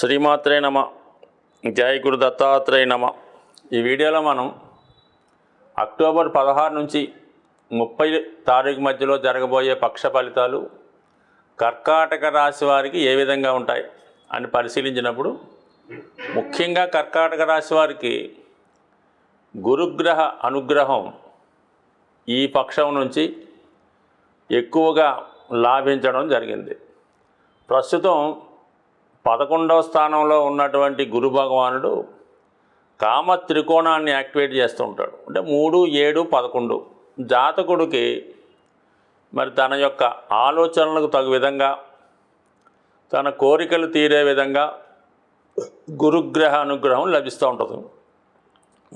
శ్రీమాత్రే నమ. జయ గురు దత్తాత్రేయ నమ. ఈ వీడియోలో మనం అక్టోబర్ పదహారు నుంచి ముప్పై తారీఖు మధ్యలో జరగబోయే పక్ష ఫలితాలు కర్కాటక రాశి వారికి ఏ విధంగా ఉంటాయి అని పరిశీలించినప్పుడు ముఖ్యంగా కర్కాటక రాశి వారికి గురుగ్రహ అనుగ్రహం ఈ పక్షం నుంచి ఎక్కువగా లాభించడం జరిగింది. ప్రస్తుతం పదకొండవ స్థానంలో ఉన్నటువంటి గురు భగవానుడు కామ త్రికోణాన్ని యాక్టివేట్ చేస్తూ ఉంటాడు. అంటే మూడు ఏడు పదకొండు జాతకుడికి మరి తన యొక్క ఆలోచనలకు తగు విధంగా తన కోరికలు తీరే విధంగా గురుగ్రహ అనుగ్రహం లభిస్తూ ఉంటుంది.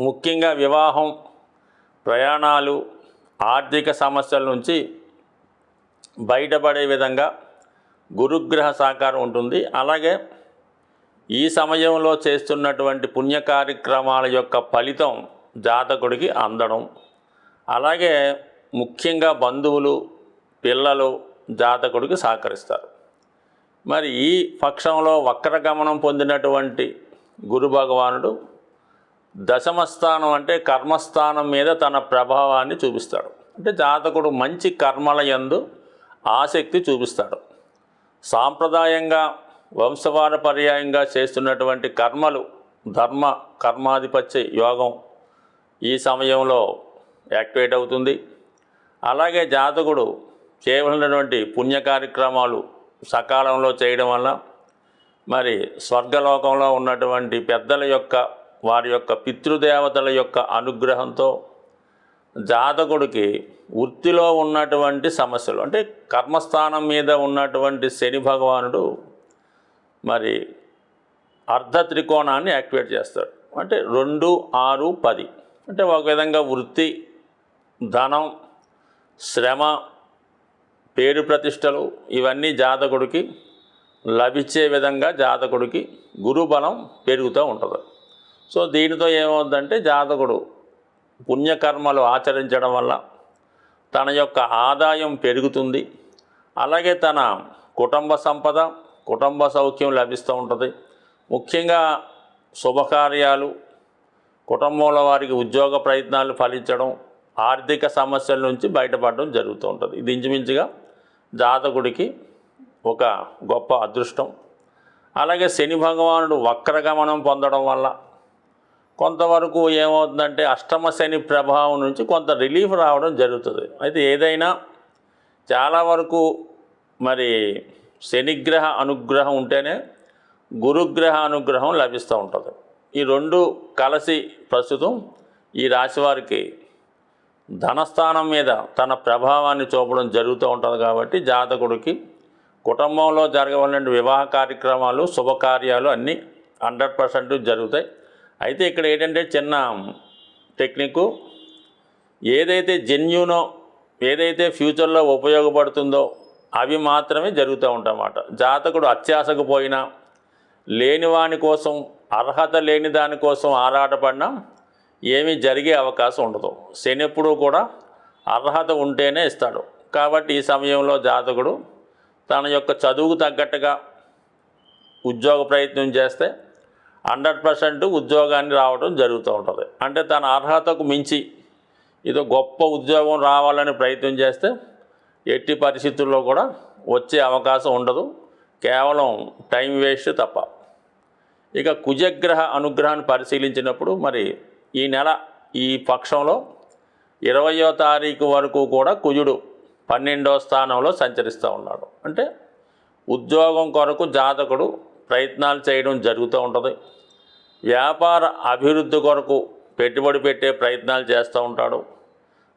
ముఖ్యంగా వివాహం ప్రయాణాలు ఆర్థిక సమస్యల నుంచి బయటపడే విధంగా గురుగ్రహ సహకారం ఉంటుంది. అలాగే ఈ సమయంలో చేస్తున్నటువంటి పుణ్య కార్యక్రమాల యొక్క ఫలితం జాతకుడికి అందడం. అలాగే ముఖ్యంగా బంధువులు పిల్లలు జాతకుడికి సహకరిస్తారు. మరి ఈ పక్షంలో వక్రగమనం పొందినటువంటి గురు భగవానుడు దశమస్థానం అంటే కర్మస్థానం మీద తన ప్రభావాన్ని చూపిస్తాడు. అంటే జాతకుడు మంచి కర్మల యందు ఆసక్తి చూపిస్తాడు. సాంప్రదాయంగా వంశపారపర్యాయంగా చేస్తున్నటువంటి కర్మలు ధర్మ కర్మాధిపత్య యోగం ఈ సమయంలో యాక్టివేట్ అవుతుంది. అలాగే జాతకుడు చేయవలసినటువంటి పుణ్య కార్యక్రమాలు సకాలంలో చేయడం వల్ల మరి స్వర్గలోకంలో ఉన్నటువంటి పెద్దల యొక్క వారి యొక్క పితృదేవతల యొక్క అనుగ్రహంతో జాతకుడికి వృత్తిలో ఉన్నటువంటి సమస్యలు అంటే కర్మస్థానం మీద ఉన్నటువంటి శని భగవానుడు మరి అర్ధ త్రికోణాన్ని యాక్టివేట్ చేస్తాడు. అంటే రెండు ఆరు పది. అంటే ఒక విధంగా వృత్తి ధనం శ్రమ పేరు ప్రతిష్టలు ఇవన్నీ జాతకుడికి లభించే విధంగా జాతకుడికి గురుబలం పెరుగుతూ ఉంటుంది. సో దీనితో ఏమవుతుందంటే జాతకుడు పుణ్యకర్మలు ఆచరించడం వల్ల తన యొక్క ఆదాయం పెరుగుతుంది. అలాగే తన కుటుంబ సంపద కుటుంబ సౌఖ్యం లభిస్తూ ఉంటుంది. ముఖ్యంగా శుభకార్యాలు కుటుంబంలో వారికి ఉద్యోగ ప్రయత్నాలు ఫలించడం ఆర్థిక సమస్యల నుంచి బయటపడడం జరుగుతూ ఉంటుంది. ఇది ఇంచుమించుగా జాతకుడికి ఒక గొప్ప అదృష్టం. అలాగే శని భగవానుడు వక్రగమనం పొందడం వల్ల కొంతవరకు ఏమవుతుందంటే అష్టమ శని ప్రభావం నుంచి కొంత రిలీఫ్ రావడం జరుగుతుంది. అయితే ఏదైనా చాలా వరకు మరి శనిగ్రహ అనుగ్రహం ఉంటేనే గురుగ్రహ అనుగ్రహం లభిస్తూ ఉంటుంది. ఈ రెండు కలిసి ప్రస్తుతం ఈ రాశి వారికి ధనస్థానం మీద తన ప్రభావాన్ని చూపడం జరుగుతూ ఉంటుంది కాబట్టి జాతకుడికి కుటుంబంలో జరగవలసిన వివాహ కార్యక్రమాలు శుభకార్యాలు అన్నీ హండ్రెడ్ పర్సెంట్ జరుగుతాయి. అయితే ఇక్కడ ఏంటంటే చిన్న టెక్నిక్ ఏదైతే జెన్యునో ఏదైతే ఫ్యూచర్లో ఉపయోగపడుతుందో అవి మాత్రమే జరుగుతూ ఉంటాయన్నమాట. జాతకుడు అత్యాశకు పోయినా లేనివాని కోసం అర్హత లేని దానికోసం ఆరాటపడినా ఏమీ జరిగే అవకాశం ఉండదు. శని ఎప్పుడూ కూడా అర్హత ఉంటేనే ఇస్తాడు. కాబట్టి ఈ సమయంలో జాతకుడు తన యొక్క చదువుకు తగ్గట్టుగా ఉద్యోగ ప్రయత్నం చేస్తే హండ్రెడ్ పర్సెంట్ ఉద్యోగాన్ని రావడం జరుగుతూ ఉంటుంది. అంటే తన అర్హతకు మించి ఏదో గొప్ప ఉద్యోగం రావాలని ప్రయత్నం చేస్తే ఎట్టి పరిస్థితుల్లో కూడా వచ్చే అవకాశం ఉండదు. కేవలం టైం వేస్ట్ తప్ప. ఇక కుజగ్రహ అనుగ్రహాన్ని పరిశీలించినప్పుడు మరి ఈ నెల ఈ పక్షంలో ఇరవయో తారీఖు వరకు కూడా కుజుడు పన్నెండో స్థానంలో సంచరిస్తూ ఉన్నాడు. అంటే ఉద్యోగం కొరకు జాతకుడు ప్రయత్నాలు చేయడం జరుగుతూ ఉంటుంది. వ్యాపార అభివృద్ధి కొరకు పెట్టుబడి పెట్టే ప్రయత్నాలు చేస్తూ ఉంటాడు.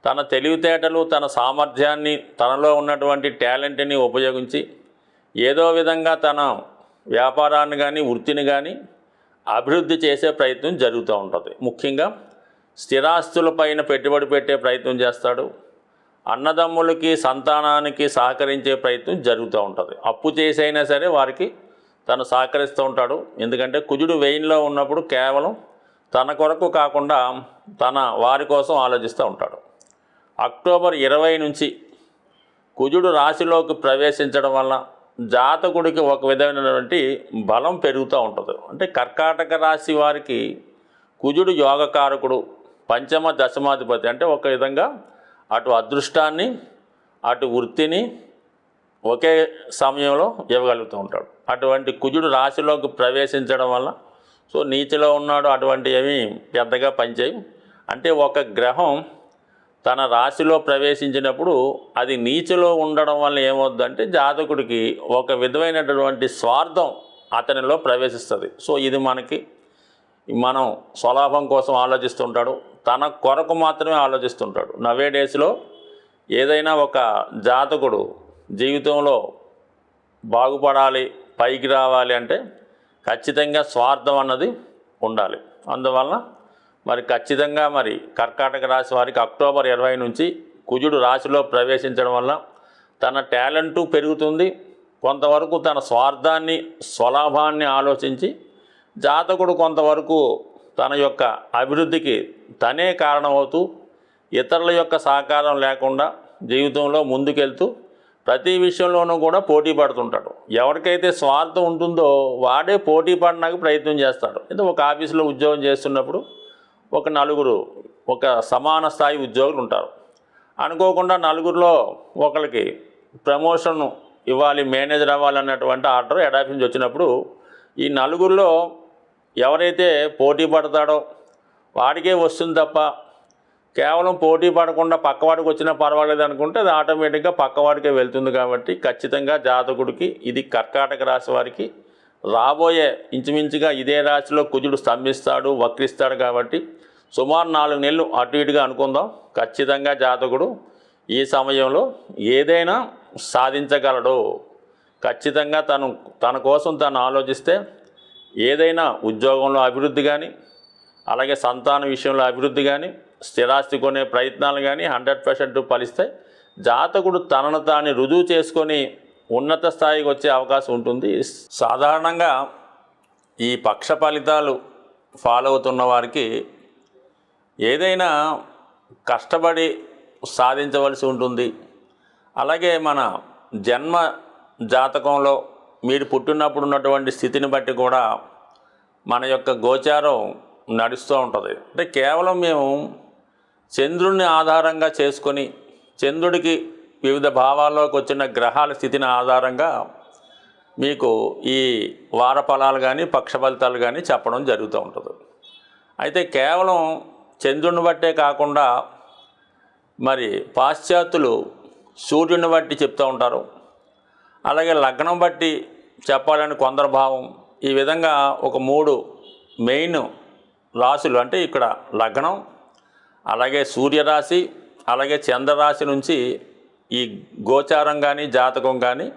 తన తెలివితేటలు తన సామర్థ్యాన్ని తనలో ఉన్నటువంటి టాలెంట్ని ఉపయోగించి ఏదో విధంగా తన వ్యాపారాన్ని కానీ వృత్తిని కానీ అభివృద్ధి చేసే ప్రయత్నం జరుగుతూ ఉంటుంది. ముఖ్యంగా స్థిరాస్తులపైన పెట్టుబడి పెట్టే ప్రయత్నం చేస్తాడు. అన్నదమ్ములకి సంతానానికి సహకరించే ప్రయత్నం జరుగుతూ ఉంటుంది. అప్పు చేసైనా సరే వారికి తను సహకరిస్తూ ఉంటాడు. ఎందుకంటే కుజుడు వెయిన్లో ఉన్నప్పుడు కేవలం తన కొరకు కాకుండా తన వారి కోసం ఆలోచిస్తూ ఉంటాడు. అక్టోబర్ ఇరవై నుంచి కుజుడు రాశిలోకి ప్రవేశించడం వల్ల జాతకుడికి ఒక విధమైనటువంటి బలం పెరుగుతూ ఉంటుంది. అంటే కర్కాటక రాశి వారికి కుజుడు యోగకారకుడు పంచమ దశమాధిపతి అంటే ఒక విధంగా అటు అదృష్టాన్ని అటు వృత్తిని ఒకే సమయంలో ఇవ్వగలుగుతూ ఉంటాడు. అటువంటి కుజుడు రాశిలోకి ప్రవేశించడం వల్ల సో నీతిలో ఉన్నాడు అటువంటి ఏమీ పెద్దగా పనిచేయం అంటే ఒక గ్రహం తన రాశిలో ప్రవేశించినప్పుడు అది నీచలో ఉండడం వల్ల ఏమవుద్దంటే జాతకుడికి ఒక విధమైనటువంటి స్వార్థం అతనిలో ప్రవేశిస్తుంది. సో ఇది మనకి మనం స్వలాభం కోసం ఆలోచిస్తుంటాడు. తన కొరకు మాత్రమే ఆలోచిస్తుంటాడు. నవే డేస్లో ఏదైనా ఒక జాతకుడు జీవితంలో బాగుపడాలి పైకి రావాలి అంటే ఖచ్చితంగా స్వార్థం అన్నది ఉండాలి. అందువలన మరి ఖచ్చితంగా మరి కర్కాటక రాశి వారికి అక్టోబర్ ఇరవై నుంచి కుజుడు రాశిలో ప్రవేశించడం వల్ల తన టాలెంటు పెరుగుతుంది. కొంతవరకు తన స్వార్థాన్ని స్వలాభాన్ని ఆలోచించి జాతకుడు కొంతవరకు తన యొక్క అభివృద్ధికి తనే కారణమవుతూ ఇతరుల యొక్క సహకారం లేకుండా జీవితంలో ముందుకెళ్తూ ప్రతి విషయంలోనూ కూడా పోటీ పడుతుంటాడు. ఎవరికైతే స్వార్థం ఉంటుందో వాడే పోటీ పడడానికి ప్రయత్నం చేస్తాడు. అంటే ఒక ఆఫీసులో ఉద్యోగం చేస్తున్నప్పుడు ఒక నలుగురు ఒక సమాన స్థాయి ఉద్యోగులు ఉంటారు. అనుకోకుండా నలుగురిలో ఒకరికి ప్రమోషన్ ఇవ్వాలి మేనేజర్ అవ్వాలి అన్నటువంటి ఆర్డర్ హెడ్ నుంచి వచ్చినప్పుడు ఈ నలుగురిలో ఎవరైతే పోటీ పడతాడో వాడికే వస్తుంది తప్ప కేవలం పోటీ పడకుండా పక్కవాడికి వచ్చినా పర్వాలేదు అనుకుంటే అది ఆటోమేటిక్గా పక్కవాడికే వెళ్తుంది కాబట్టి ఖచ్చితంగా జాతకుడికి ఇది కర్కాటక రాశి వారికి రాబోయే ఇంచుమించుగా ఇదే రాశిలో కుజుడు స్తంభిస్తాడు వక్రిస్తాడు కాబట్టి సుమారు నాలుగు నెలలు అటు ఇటుగా అనుకుందాం. ఖచ్చితంగా జాతకుడు ఈ సమయంలో ఏదైనా సాధించగలడు. ఖచ్చితంగా తను తన కోసం తను ఆలోచిస్తే ఏదైనా ఉద్యోగంలో అభివృద్ధి కానీ అలాగే సంతాన విషయంలో అభివృద్ధి కానీ స్థిరాస్తి కొనే ప్రయత్నాలు కానీ హండ్రెడ్ పర్సెంట్ ఫలిస్తాయి జాతకుడు తనను తాను రుజువు చేసుకొని ఉన్నత స్థాయికి వచ్చే అవకాశం ఉంటుంది. సాధారణంగా ఈ పక్ష ఫలితాలు ఫాలో అవుతున్న వారికి ఏదైనా కష్టపడి సాధించవలసి ఉంటుంది. అలాగే మన జన్మ జాతకంలో మీరు పుట్టినప్పుడు ఉన్నటువంటి స్థితిని బట్టి కూడా మన యొక్క గోచారం నడుస్తూ ఉంటుంది. అంటే కేవలం మేము చంద్రుణ్ణి ఆధారంగా చేసుకొని చంద్రుడికి వివిధ భావాల్లోకి వచ్చిన గ్రహాల స్థితిని ఆధారంగా మీకు ఈ వార ఫలాలు కానీ పక్ష ఫలితాలు కానీ చెప్పడం జరుగుతూ ఉంటుంది. అయితే కేవలం చంద్రుని బట్టే కాకుండా మరి పాశ్చాత్యులు సూర్యుని బట్టి చెప్తూ ఉంటారు. అలాగే లగ్నం బట్టి చెప్పాలని కొందరు భావం. ఈ విధంగా ఒక మూడు మెయిన్ రాశులు అంటే ఇక్కడ లగ్నం అలాగే సూర్యరాశి అలాగే చంద్రరాశి నుంచి ఈ గోచారం కానీ జాతకం కానీ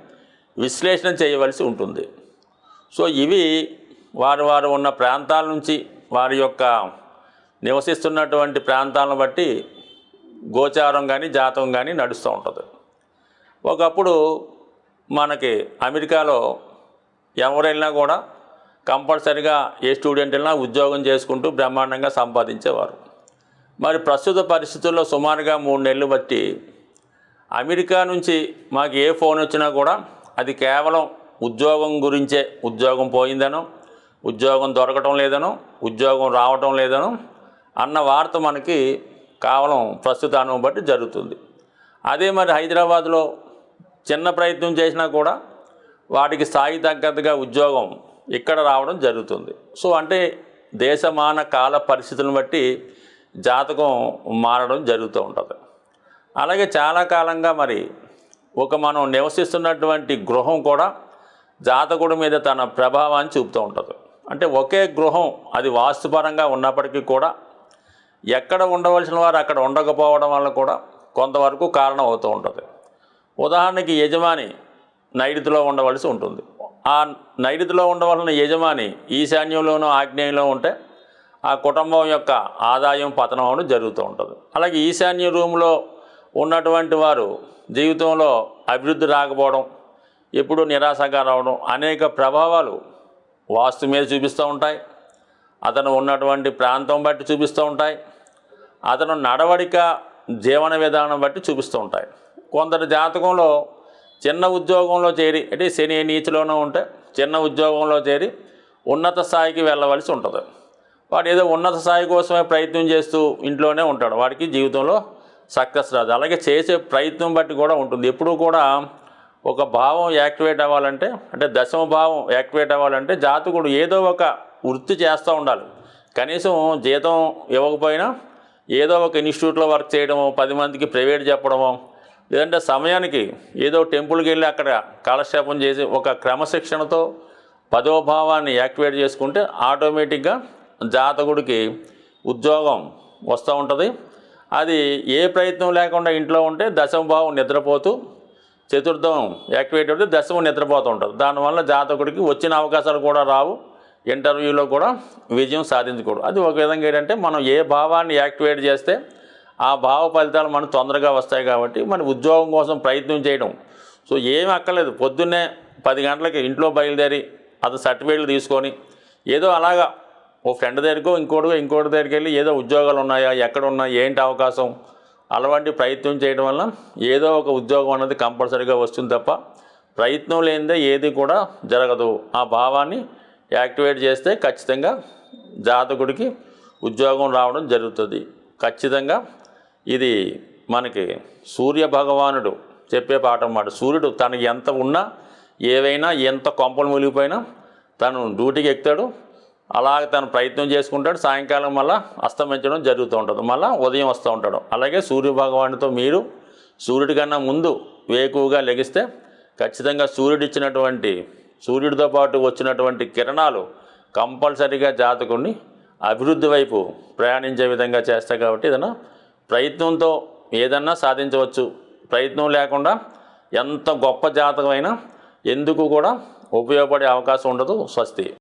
విశ్లేషణ చేయవలసి ఉంటుంది. సో ఇవి వారు వారు ఉన్న ప్రాంతాల నుంచి వారి యొక్క నివసిస్తున్నటువంటి ప్రాంతాలను బట్టి గోచారం కానీ జాతకం కానీ నడుస్తూ ఉంటుంది. ఒకప్పుడు మనకి అమెరికాలో ఎవరైనా కూడా కంపల్సరిగా ఏ స్టూడెంట్ అయినా ఉద్యోగం చేసుకుంటూ బ్రహ్మాండంగా సంపాదించేవారు. మరి ప్రస్తుత పరిస్థితుల్లో సుమారుగా మూడు నెలలు బట్టి అమెరికా నుంచి మాకు ఏ ఫోన్ వచ్చినా కూడా అది కేవలం ఉద్యోగం గురించే. ఉద్యోగం పోయిందనో ఉద్యోగం దొరకటం లేదనో ఉద్యోగం రావటం లేదనో అన్న వార్త మనకి కేవలం ప్రస్తుత అనుభవం బట్టి జరుగుతుంది. అదే మరి హైదరాబాద్లో చిన్న ప్రయత్నం చేసినా కూడా వాటికి స్థాయి తగ్గట్టుగా ఉద్యోగం ఇక్కడ రావడం జరుగుతుంది. సో అంటే దేశమాన కాల పరిస్థితులను బట్టి జాతకం మారడం జరుగుతూ ఉంటుంది. అలాగే చాలా కాలంగా మరి ఒక మనం నివసిస్తున్నటువంటి గృహం కూడా జాతకుడి మీద తన ప్రభావాన్ని చూపుతూ ఉంటుంది. అంటే ఒకే గృహం అది వాస్తుపరంగా ఉన్నప్పటికీ కూడా ఎక్కడ ఉండవలసిన వారు అక్కడ ఉండకపోవడం వల్ల కూడా కొంతవరకు కారణం అవుతూ ఉంటుంది. ఉదాహరణకి యజమాని నైరుతిలో ఉండవలసి ఉంటుంది. ఆ నైరుతిలో ఉండవలసిన యజమాని ఈశాన్యంలోనూ ఆగ్నేయంలో ఉంటే ఆ కుటుంబం యొక్క ఆదాయం పతనం అవడం జరుగుతూ ఉంటుంది. అలాగే ఈశాన్య రూమ్లో ఉన్నటువంటి వారు జీవితంలో అభివృద్ధి రాకపోవడం ఎప్పుడూ నిరాశగా రావడం అనేక ప్రభావాలు వాస్తు మీద చూపిస్తూ ఉంటాయి. అతను ఉన్నటువంటి ప్రాంతం బట్టి చూపిస్తూ ఉంటాయి. అతను నడవడిక జీవన విధానం బట్టి చూపిస్తూ ఉంటాయి. కొందరి జాతకంలో చిన్న ఉద్యోగంలో చేరి అంటే శని నీచులోనూ ఉంటే చిన్న ఉద్యోగంలో చేరి ఉన్నత స్థాయికి వెళ్ళవలసి ఉంటుంది. వాడు ఏదో ఉన్నత స్థాయి కోసమే ప్రయత్నం చేస్తూ ఇంట్లోనే ఉంటాడు. వాడికి జీవితంలో సక్సెస్ రాదు. అలాగే చేసే ప్రయత్నం బట్టి కూడా ఉంటుంది. ఎప్పుడూ కూడా ఒక భావం యాక్టివేట్ అవ్వాలంటే అంటే దశమ భావం యాక్టివేట్ అవ్వాలంటే జాతకుడు ఏదో ఒక వృత్తి చేస్తూ ఉండాలి. కనీసం జీతం ఇవ్వకపోయినా ఏదో ఒక ఇన్స్టిట్యూట్లో వర్క్ చేయడము పది మందికి ప్రైవేట్ చెప్పడము లేదంటే సమయానికి ఏదో టెంపుల్కి వెళ్ళి అక్కడ కాలక్షేపం చేసి ఒక క్రమశిక్షణతో పదో భావాన్ని యాక్టివేట్ చేసుకుంటే ఆటోమేటిక్గా జాతకుడికి ఉద్యోగం వస్తూ ఉంటుంది. అది ఏ ప్రయత్నం లేకుండా ఇంట్లో ఉంటే దశమభావం నిద్రపోతూ చతుర్థం యాక్టివేట్ అయితే దశమం నిద్రపోతూ ఉంటుంది. దానివల్ల జాతకుడికి వచ్చిన అవకాశాలు కూడా రావు. ఇంటర్వ్యూలో కూడా విజయం సాధించకూడదు అది ఒక విధంగా ఏంటంటే మనం ఏ భావాన్ని యాక్టివేట్ చేస్తే ఆ భావ ఫలితాలు మనకు తొందరగా వస్తాయి కాబట్టి మన ఉద్యోగం కోసం ప్రయత్నం చేయడం. సో ఏమి అక్కర్లేదు. పొద్దున్నే పది గంటలకి ఇంట్లో బయలుదేరి అతను సర్టిఫికేట్లు తీసుకొని ఏదో అలాగా ఓ ఫ్రెండ్ దగ్గరకో ఇంకోటికో ఇంకోటి దగ్గరికి వెళ్ళి ఏదో ఉద్యోగాలు ఉన్నాయా ఎక్కడ ఉన్నాయి ఏంటి అవకాశం అలాంటి ప్రయత్నం చేయడం వల్ల ఏదో ఒక ఉద్యోగం అన్నది కంపల్సరీగా వస్తుంది తప్ప ప్రయత్నం లేనిదే ఏది కూడా జరగదు. ఆ భావాన్ని యాక్టివేట్ చేస్తే ఖచ్చితంగా జాతకుడికి ఉద్యోగం రావడం జరుగుతుంది. ఖచ్చితంగా ఇది మనకి సూర్య భగవానుడు చెప్పే పాట అన్నమాట. సూర్యుడు తనకి ఎంత ఉన్నా ఏవైనా ఎంత కొంపలు మునిగిపోయినా తను డ్యూటీకి ఎక్కుతాడు. అలాగ తను ప్రయత్నం చేసుకుంటాడు. సాయంకాలం మళ్ళా అస్తమించడం జరుగుతూ ఉంటుంది. మళ్ళీ ఉదయం వస్తూ ఉంటాడు. అలాగే సూర్యభగవానుడితో మీరు సూర్యుడి కన్నా ముందు వేకువగా లెగిస్తే ఖచ్చితంగా సూర్యుడు ఇచ్చినటువంటి సూర్యుడితో పాటు వచ్చినటువంటి కిరణాలు కంపల్సరీగా జాతకుడిని అభివృద్ధి వైపు ప్రయాణించే విధంగా చేస్తాయి కాబట్టి ఏదైనా ప్రయత్నంతో ఏదన్నా సాధించవచ్చు. ప్రయత్నం లేకుండా ఎంత గొప్ప జాతకమైనా ఎందుకు కూడా ఉపయోగపడే అవకాశం ఉండదు. స్వస్తి.